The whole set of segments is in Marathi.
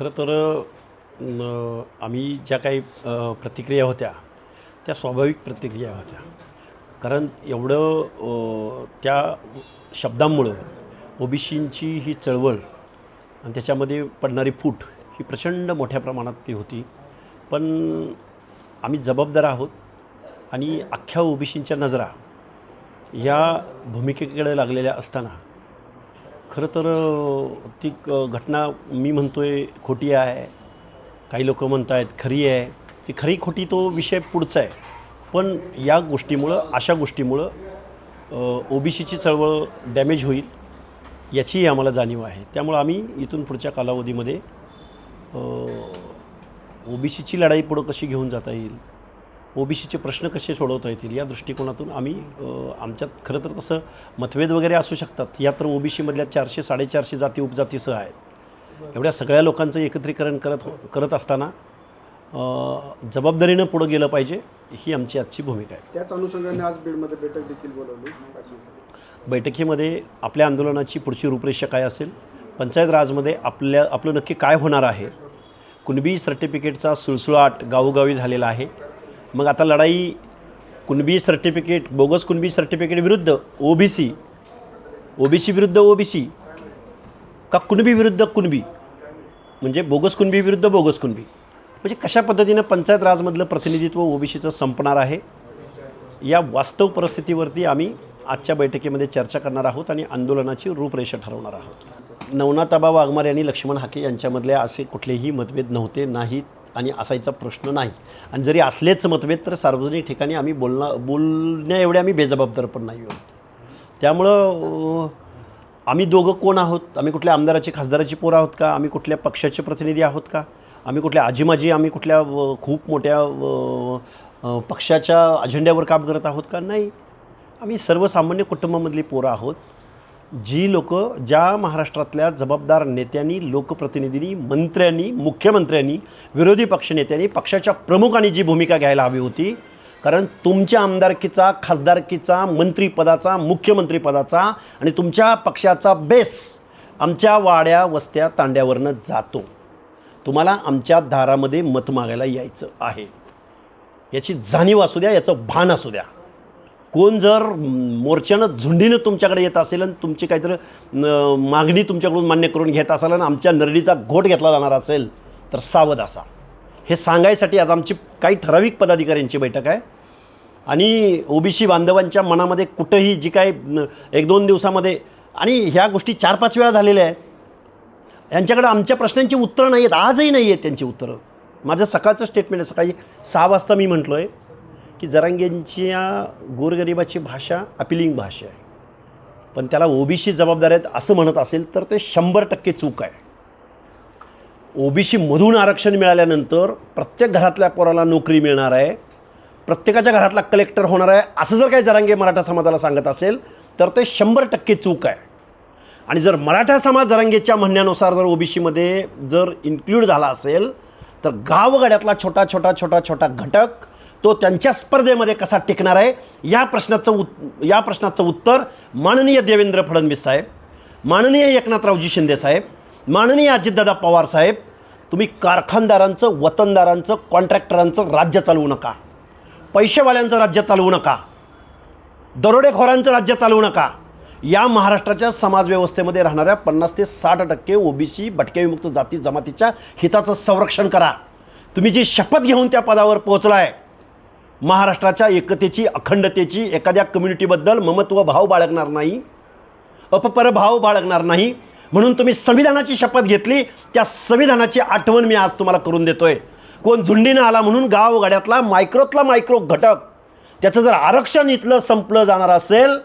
खरं तर आम्ही ज्या काही प्रतिक्रिया होत्या त्या स्वाभाविक प्रतिक्रिया होत्या. कारण एवढं त्या शब्दांमुळं ओबीसींची ही चळवळ आणि त्याच्यामध्ये पडणारी फूट ही प्रचंड मोठ्या प्रमाणात ती होती. पण आम्ही जबाबदार आहोत आणि अख्ख्या ओबीसींच्या नजरा या भूमिकेकडे लागलेल्या असताना खरं तर ती घटना मी म्हणतो आहे खोटी आहे. काही लोक म्हणत आहेत खरी आहे. ती खरी खोटी तो विषय पुढचा आहे. पण या गोष्टीमुळं अशा गोष्टीमुळं ओ बी सीची चळवळ डॅमेज होईल याचीही आम्हाला जाणीव आहे. त्यामुळं आम्ही इथून पुढच्या कालावधीमध्ये ओ बी सीची लढाई पुढं कशी घेऊन जाता येईल ओ बी सीचे प्रश्न कसे सोडवता येतील या दृष्टिकोनातून आम्ही आमच्यात खरं तर तसं मतभेद वगैरे असू शकतात. या तर ओ बी सीमधल्या चारशे साडेचारशे जाती उपजातीसह आहेत. एवढ्या सगळ्या लोकांचं एकत्रीकरण करत करत असताना जबाबदारीनं पुढं गेलं पाहिजे ही आमची आजची भूमिका आहे. त्याच अनुषंगाने आज बीडमध्ये बैठक देखील बोलवली? बैठकीमध्ये आपल्या आंदोलनाची पुढची रूपरेषा काय असेल पंचायत राजमध्ये आपल्या आपलं नक्की काय होणार आहे कुणबी सर्टिफिकेटचा सुळसुळाट गावोगावी झालेला आहे मग आता लढाई Kunbi certificate bogus Kunbi certificate विरुद्ध O B C O B C विरुद्ध ओ बी सी का कुणबी विरुद्ध कुणबी? म्हणजे बोगस कुणबी विरुद्ध बोगस कुणबी? म्हणजे कशा पद्धतीनं पंचायत राजमधलं प्रतिनिधित्व ओ बी सीचं संपणार आहे? या वास्तव परिस्थितीवरती आम्ही आजच्या बैठकीमध्ये चर्चा करणार आहोत आणि आंदोलनाची रूपरेषा ठरवणार आहोत. नवनाथाबा वाघमारे आणि लक्ष्मण हाके यांच्यामधले असे कुठलेही मतभेद नव्हते नाहीत आणि असायचा प्रश्न नाही. आणि जरी असलेच मतभेद तर सार्वजनिक ठिकाणी आम्ही बोलणं बोलण्या एवढे आम्ही बेजबाबदार पण नाही आहोत. त्यामुळं आम्ही दोघं कोण आहोत? आम्ही कुठल्या आमदाराची खासदाराची पोरं आहोत का? आम्ही कुठल्या पक्षाचे प्रतिनिधी आहोत का? आम्ही कुठल्या आजीमाजी आम्ही कुठल्या खूप मोठ्या पक्षाच्या अजेंड्यावर काम करत आहोत का? नाही. आम्ही सर्वसामान्य कुटुंबामधली पोरं आहोत. जी लोक ज्या महाराष्ट्रातल्या जबाबदार नेत्यांनी लोकप्रतिनिधींनी मंत्र्यांनी मुख्यमंत्र्यांनी विरोधी पक्षनेत्यांनी पक्षाच्या प्रमुखांनी जी भूमिका घ्यायला हवी होती कारण तुमच्या आमदारकीचा खासदारकीचा मंत्रिपदाचा मुख्यमंत्रीपदाचा आणि तुमच्या पक्षाचा बेस आमच्या वाड्या वस्त्या तांड्यावरनं जातो. तुम्हाला आमच्या दारामध्ये मत मागायला यायचं आहे. याची जाणीव असू द्या याचं भान असू द्या. कोण जर मोर्चानं झुंडीनं तुमच्याकडे येत असेल आणि तुमची काहीतरी न, मागणी तुमच्याकडून मान्य करून घेत असाल आणि आमच्या नरडीचा घोट घेतला जाणार असेल तर सावध असा. हे सांगायसाठी आज आमची काही ठराविक पदाधिकाऱ्यांची बैठक आहे. आणि ओबीसी बांधवांच्या मनामध्ये कुठंही जी काय एक दोन दिवसामध्ये आणि ह्या गोष्टी चार पाच वेळा झालेल्या आहेत. यांच्याकडे आमच्या प्रश्नांची उत्तरं नाही आहेत आजही नाही आहेत त्यांची उत्तरं. माझं सकाळचं स्टेटमेंट आहे सकाळी सहा वाजता मी म्हटलो आहे की जरांगेंच्या गोरगरिबाची भाषा अपिलिंग भाषा आहे. पण त्याला ओबीसी जबाबदार आहेत असं म्हणत असेल तर ते शंभर टक्के चूक आहे. ओबीसीमधून आरक्षण मिळाल्यानंतर प्रत्येक घरातल्या पोराला नोकरी मिळणार आहे प्रत्येकाच्या घरातला कलेक्टर होणार आहे असं जर काही जरांगे मराठा समाजाला सांगत असेल तर ते शंभर टक्के चूक आहे. आणि जर मराठा समाज जरांगेच्या म्हणण्यानुसार जर ओबीसीमध्ये जर इन्क्ल्यूड झाला असेल तर गावगाड्यातला छोटा छोटा छोटा छोटा घटक तो त्यांच्या स्पर्धेमध्ये कसा टिकणार आहे? या प्रश्नाचं उत् या प्रश्नाचं उत्तर माननीय देवेंद्र फडणवीस साहेब माननीय एकनाथरावजी शिंदे साहेब माननीय अजितदादा पवार साहेब तुम्ही कारखानदारांचं वतनदारांचं कॉन्ट्रॅक्टरांचं राज्य चालवू नका. पैसेवाल्यांचं राज्य चालवू नका. दरोडेखोरांचं राज्य चालवू नका. या महाराष्ट्राच्या समाजव्यवस्थेमध्ये राहणाऱ्या पन्नास ते साठ टक्के ओबीसी भटक्याविमुक्त जाती जमातीच्या हिताचं संरक्षण करा. तुम्ही जी शपथ घेऊन त्या पदावर पोहोचला आहे महाराष्ट्राच्या एकतेची अखंडतेची एखाद्या कम्युनिटीबद्दल ममत्व भाव बाळगणार नाही अपपरभाव बाळगणार नाही म्हणून तुम्ही संविधानाची शपथ घेतली त्या संविधानाची आठवण मी आज तुम्हाला करून देतोय. कोण झुंडीनं आला म्हणून गावगाड्यातला मायक्रोतला मायक्रो घटक त्याचं जर आरक्षण इथलं संपलं जाणार असेल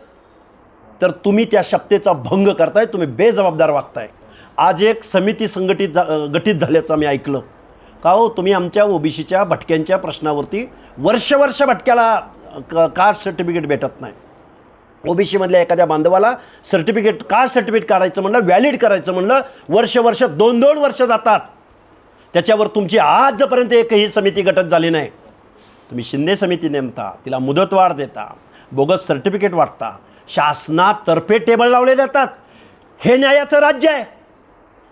तर तुम्ही त्या शपथेचा भंग करताय तुम्ही बेजबाबदार वागताय. आज एक समिती संघटित जा गठीत झाल्याचं मी ऐकलं. का हो? तुम्ही आमच्या ओबीसीच्या भटक्यांच्या प्रश्नावरती वर्ष वर्ष भटक्याला क कास्ट सर्टिफिकेट भेटत नाही? ओबीसीमधल्या एखाद्या बांधवाला सर्टिफिकेट कास्ट सर्टिफिकेट काढायचं म्हणलं व्हॅलिड करायचं म्हणलं वर्ष वर्ष दोन दोन वर्ष जातात. त्याच्यावर तुमची आजपर्यंत एकही समिती गटत झाली नाही. तुम्ही शिंदे समिती नेमता तिला मुदतवाढ देता बोगस सर्टिफिकेट वाटता शासनातर्फे टेबल लावले जातात. हे न्यायाचं राज्य आहे.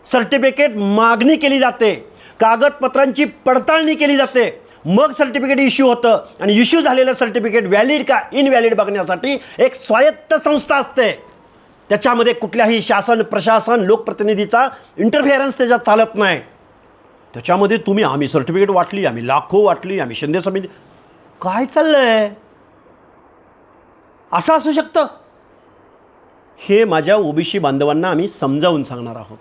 सर्टिफिकेट मागणी केली जाते. कागदपत्रांची पडताळणी केली जाते. मग सर्टिफिकेट इश्यू होतं आणि इश्यू झालेलं सर्टिफिकेट व्हॅलिड का इनव्हॅलिड बघण्यासाठी एक स्वायत्त संस्था असते. त्याच्यामध्ये कुठल्याही शासन प्रशासन लोकप्रतिनिधीचा इंटरफिअरन्स त्याच्यात चालत नाही. त्याच्यामध्ये तुम्ही आम्ही सर्टिफिकेट वाटली आम्ही लाखो वाटली आम्ही शिंदे समिती काय चाललं आहे असं असू शकतं. हे माझ्या ओबीसी बांधवांना आम्ही समजावून सांगणार आहोत.